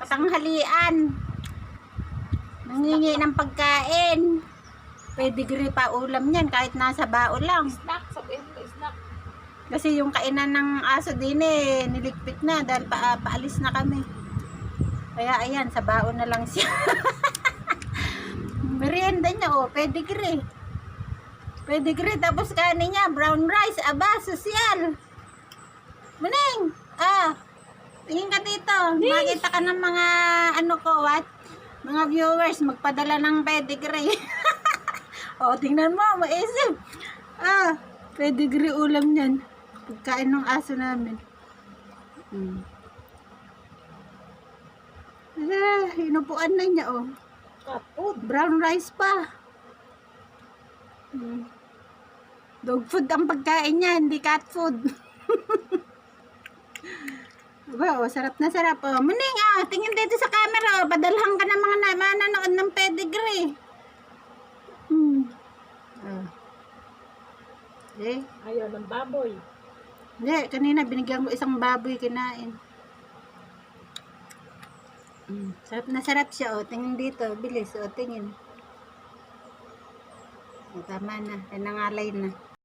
katanghalian. Nangingi ng pagkain. Pedigree pa ulam niyan kahit nasa bao lang. Snack, sabihin snack. Kasi yung kainan ng aso din eh, niligpit na dahil pa, paalis na kami. Kaya ayan, sa baon na lang siya. Merienda niya oh, pedigree. Pedigree, tapos kanin niya, brown rice, aba, sosyal. Maning, ah, tingin ka dito. Makita ka ng mga, ano ko, what? Mga viewers, magpadala ng pedigree. oh, tingnan mo, maisip. Ah, pedigree ulam niyan. Pagkain ng aso namin. Hmm. Ah, inupuan na niya, oh. Food. Brown rice pa. Hmm. Dog food ang pagkain niya, hindi cat food. Oh, sarap na sarap. Oh, muning, ah, tingin dito sa camera. Oh, padalhan ka ng mga na- manonood ng pedigree. Hmm. Oh. Eh, Ayaw ng baboy. hindi, kanina binigyan ko isang baboy kinain. Mm, sarap na sarap siya, oh. Tingin dito, bilis, oh, tingin. Oh, tama na, nangangalay na.